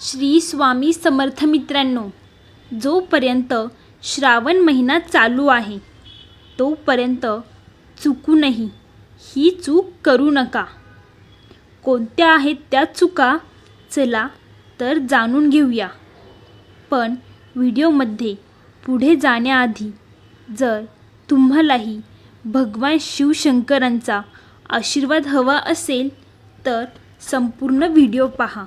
श्री स्वामी समर्थ मित्रांनो जोपर्यंत श्रावण महिना चालू आहे तोपर्यंत चुकूनही ही चूक करू नका. कोणत्या आहेत त्या चुका चला तर जाणून घेऊया. पण व्हिडिओमध्ये पुढे जाण्याआधी जर तुम्हालाही भगवान शिवशंकरांचा आशीर्वाद हवा असेल तर संपूर्ण व्हिडिओ पहा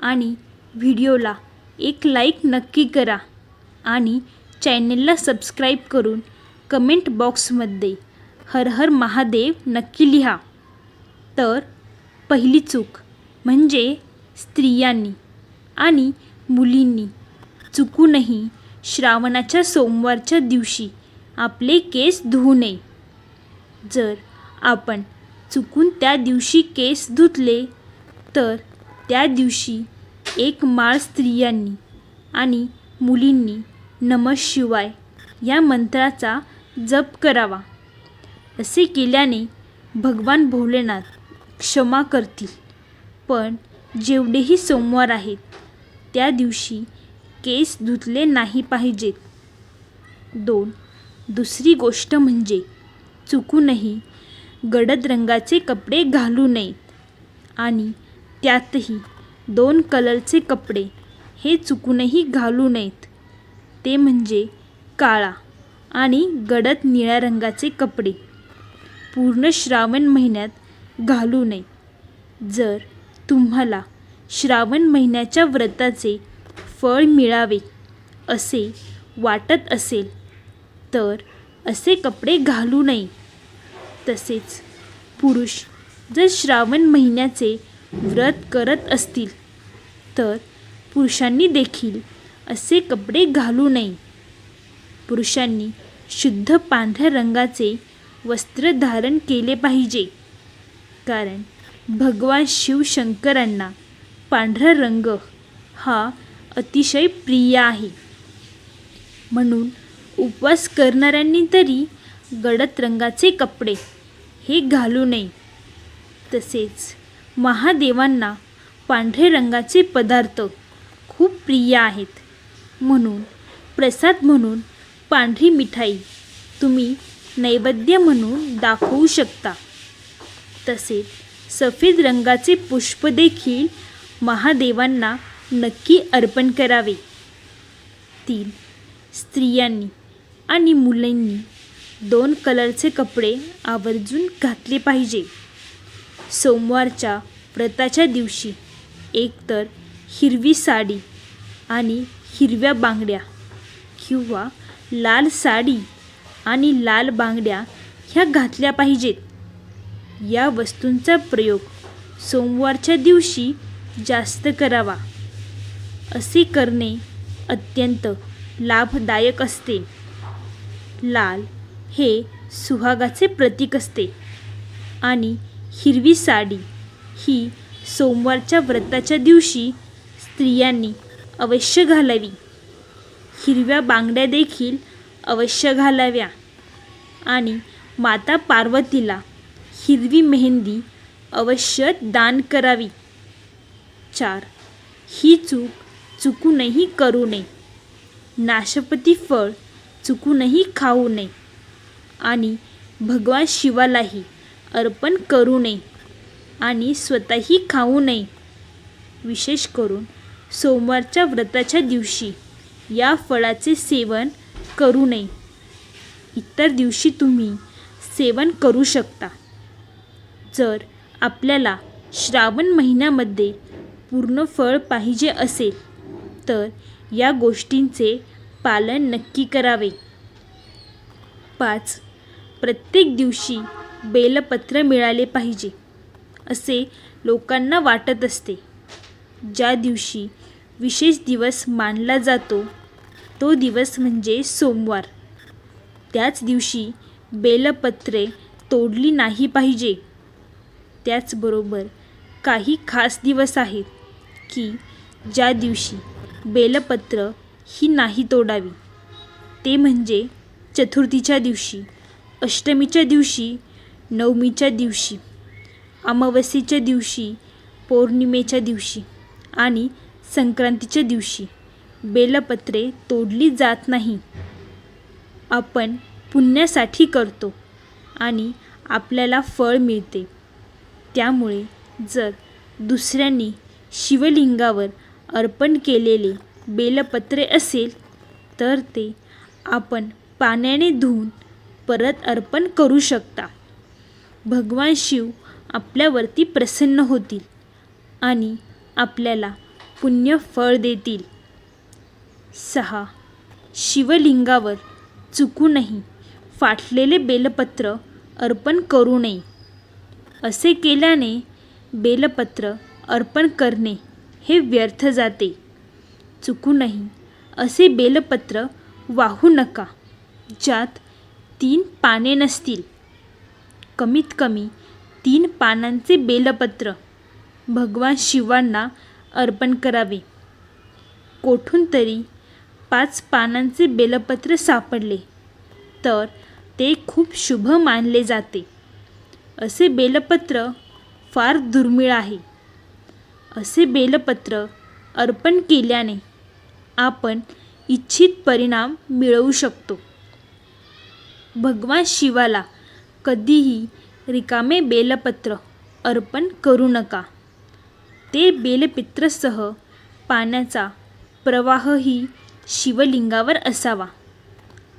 आणि व्हिडिओला एक लाईक नक्की करा आणि चॅनेलला सबस्क्राईब करून कमेंट बॉक्समध्ये हर हर महादेव नक्की लिहा. तर पहिली चूक म्हणजे स्त्रियांनी आणि मुलींनी चुकूनही श्रावणाच्या सोमवारच्या दिवशी आपले केस धुवू नये. जर आपण चुकून त्या दिवशी केस धुतले तर त्या दिवशी एक माळ स्त्रियांनी आणि मुलींनी नमः शिवाय या मंत्राचा जप करावा. असे केल्याने भगवान भोलेनाथ क्षमा करतील. पण जेवढेही सोमवार आहेत त्या दिवशी केस धुतले नाही पाहिजेत. दोन दुसरी गोष्ट म्हणजे चुकूनही गडद रंगाचे कपडे घालू नयेत आणि त्यातही दोन कलरचे कपडे. हे चुकूनही घालू नयेत. ते म्हणजे काळा आणि गडद निळ्या रंगाचे कपडे. पूर्ण श्रावण महिन्यात घालू नये. जर तुम्हाला श्रावण महिन्याच्या व्रताचे फळ मिळावे असे वाटत असेल तर असे कपडे घालू नये. तसेच पुरुष जर श्रावण महिन्याचे व्रत करत असतील तर पुरुषांनी देखील असे कपडे घालू नये. पुरुषांनी शुद्ध पांढऱ्या रंगाचे वस्त्र धारण केले पाहिजे. कारण भगवान शिवशंकरांना पांढरा रंग हा अतिशय प्रिय आहे. म्हणून उपवास करणाऱ्यांनी तरी गडद रंगाचे कपडे हे घालू नये. तसेच महादेवांना पांढरे रंगाचे पदार्थ खूप प्रिय आहेत. म्हणून प्रसाद म्हणून पांढरी मिठाई तुम्ही नैवेद्य म्हणून दाखवू शकता. तसेच सफेद रंगाचे पुष्प देखील महादेवांना नक्की अर्पण करावे. तीन स्त्रियांनी आणि मुलांनी दोन कलरचे कपडे आवर्जून घातले पाहिजे. सोमवारच्या व्रताच्या दिवशी. एकतर हिरवी साडी आणि हिरव्या बांगड्या किंवा लाल साडी आणि लाल बांगड्या ह्या घातल्या पाहिजेत. या वस्तूंचा प्रयोग सोमवारच्या दिवशी जास्त करावा. असे करणे अत्यंत लाभदायक असते. लाल हे सुहागाचे प्रतीक असते आणि हिरवी साडी. ही सोमवारच्या व्रताच्या दिवशी स्त्रियांनी अवश्य घालावी. हिरव्या बांगड्या देखील अवश्य घालाव्या. आणि माता पार्वतीला हिरवी मेहंदी अवश्य दान करावी. चार. ही चूक चुकूनही करू नये. नाशपती फळ चुकूनही खाऊ नये. आणि भगवान शिवालाही अर्पण करू नये आणि स्वतःही खाऊ नये. विशेष करून सोमवारच्या व्रताच्या दिवशी या फळाचे सेवन करू नये. इतर दिवशी तुम्ही सेवन करू शकता. जर आपल्याला श्रावण महिन्यामध्ये पूर्ण फळ पाहिजे असेल तर या गोष्टींचे पालन नक्की करावे. पाच प्रत्येक दिवशी बेलपत्र मिळाले पाहिजे असे लोकांना वाटत असते. ज्या दिवशी विशेष दिवस मानला जातो तो दिवस म्हणजे सोमवार. त्याच दिवशी बेलपत्रे तोडली नाही पाहिजे. त्याचबरोबर काही खास दिवस आहेत की ज्या दिवशी बेलपत्र ही नाही तोडावी. ते म्हणजे चतुर्थीच्या दिवशी अष्टमीच्या दिवशी नवमीच्या दिवशी अमावस्येच्या दिवशी पौर्णिमेच्या दिवशी आणि संक्रांतीच्या दिवशी बेलपत्रे तोडली जात नाही. आपण पुण्यासाठी करतो आणि आपल्याला फळ मिळते. त्यामुळे जर दुसऱ्यांनी शिवलिंगावर अर्पण केलेले बेलपत्रे असेल तर ते आपण पाण्याने धुवून परत अर्पण करू शकता. भगवान शिव आपल्यावरती प्रसन्न होतील आणि आपल्याला पुण्य फळ देतील. सहा. शिवलिंगावर चुकूनही फाटलेले बेलपत्र अर्पण करू नये. असे केल्याने बेलपत्र अर्पण करणे हे व्यर्थ जाते. चुकूनही असे बेलपत्र वाहू नका ज्यात तीन पाने नसतील. कमीत कमी तीन पानांचे बेलपत्र भगवान शिवांना अर्पण करावे. कोठून तरी पाच पानांचे बेलपत्र सापडले. तर ते खूप शुभ मानले जाते. असे बेलपत्र फार दुर्मिळ आहे. असे बेलपत्र अर्पण केल्याने आपण इच्छित परिणाम मिळवू शकतो. भगवान शिवाला कधीही रिकामे बेलपत्र अर्पण करू नका. ते बेलपित्रसह पाण्याचा प्रवाहही शिवलिंगावर असावा.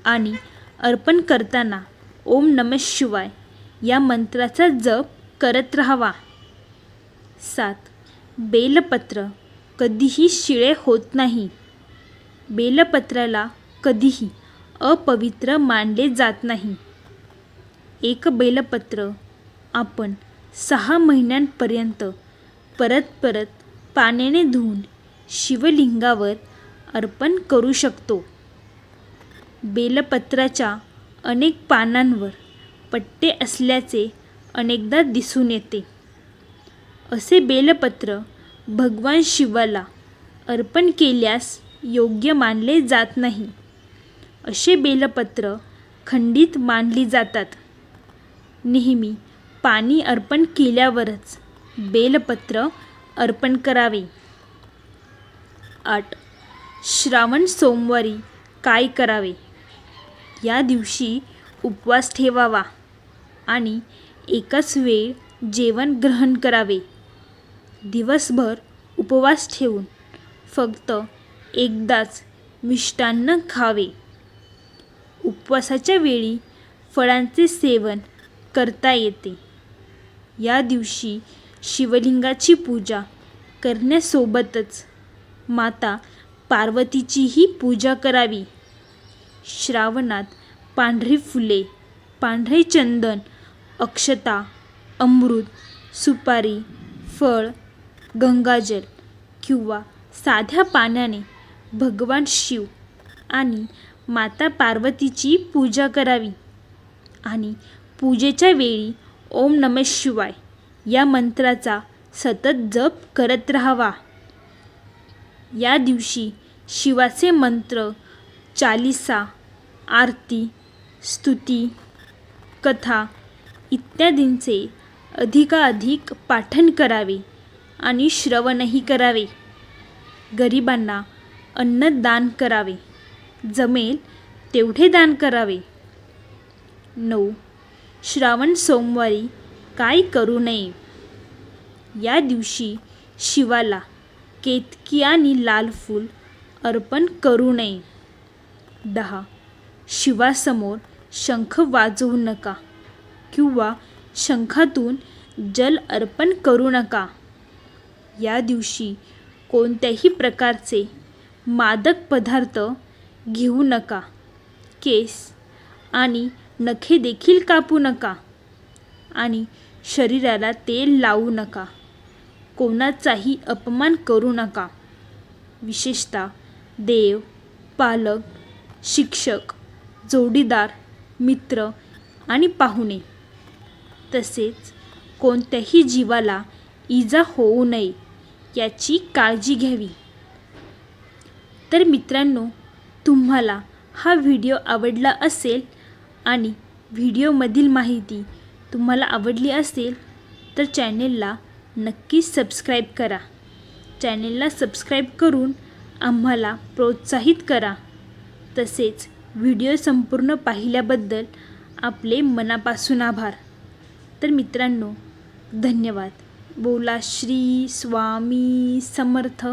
आणि अर्पण करताना ओम नम शिवाय या मंत्राचा जप करत राहावा. सात. बेलपत्र कधीही शिळे होत नाही. बेलपत्राला कधीही अपवित्र मानले जात नाही. एक बेलपत्र. आपण सहा महिन्यांपर्यंत परत परत पाण्याने धुवून शिवलिंगावर अर्पण करू शकतो. बेलपत्राच्या अनेक पानांवर पट्टे असल्याचे अनेकदा दिसून येते. असे बेलपत्र भगवान शिवाला अर्पण केल्यास योग्य मानले जात नाही. असे बेलपत्र खंडित मानली जातात. नेहमी पाणी अर्पण केल्यावरच बेलपत्र अर्पण करावे. आठ. श्रावण सोमवारी काय करावे? या दिवशी उपवास ठेवावा आणि एकाच वेळ जेवण ग्रहण करावे. दिवसभर उपवास ठेवून फक्त एकदाच मिष्टान्न खावे. उपवासाच्या वेळी फळांचे सेवन करता येते. या दिवशी शिवलिंगाची पूजा करण्यासोबतच माता पार्वतीचीही पूजा करावी. श्रावणात पांढरी फुले पांढरे चंदन अक्षता अमृत सुपारी फळ गंगाजल किंवा साध्या पाण्याने भगवान शिव आणि माता पार्वतीची पूजा करावी. आणि पूजेच्या वेळी ओम नम शिवाय या मंत्राचा सतत जप करत राहावा. या दिवशी शिवाचे मंत्र चालिसा आरती स्तुती कथा इत्यादींचे अधिकाधिक पाठन करावे आणि श्रवणही करावे. गरिबांना अन्नदान करावे. जमेल तेवढे दान करावे. नऊ श्रावण सोमवारी काय करू नये? या दिवशी शिवाला केतकी आणि लाल फूल अर्पण करू नये. दहा. शिवासमोर शंख वाजवू नका किंवा शंखातून जल अर्पण करू नका. या दिवशी कोणत्याही प्रकारचे मादक पदार्थ घेऊ नका. केस आणि नखे देखील कापू नका आणि शरीराला तेल लावू नका. कोणाचाही अपमान करू नका. विशेषतः देव पालक शिक्षक जोडीदार मित्र आणि पाहुणे. तसेच कोणत्याही जीवाला इजा होऊ नये याची काळजी घ्यावी. तर मित्रांनो तुम्हाला हा व्हिडिओ आवडला असेल आणि व्हिडिओमधील माहिती तुम्हाला आवडली असेल तर चॅनेलला नक्की सबस्क्राईब करा. चॅनेलला सबस्क्राईब करून आम्हाला प्रोत्साहित करा. तसेच व्हिडिओ संपूर्ण पाहिल्याबद्दल आपले मनापासून आभार. तर मित्रांनो धन्यवाद. बोला श्री स्वामी समर्थ.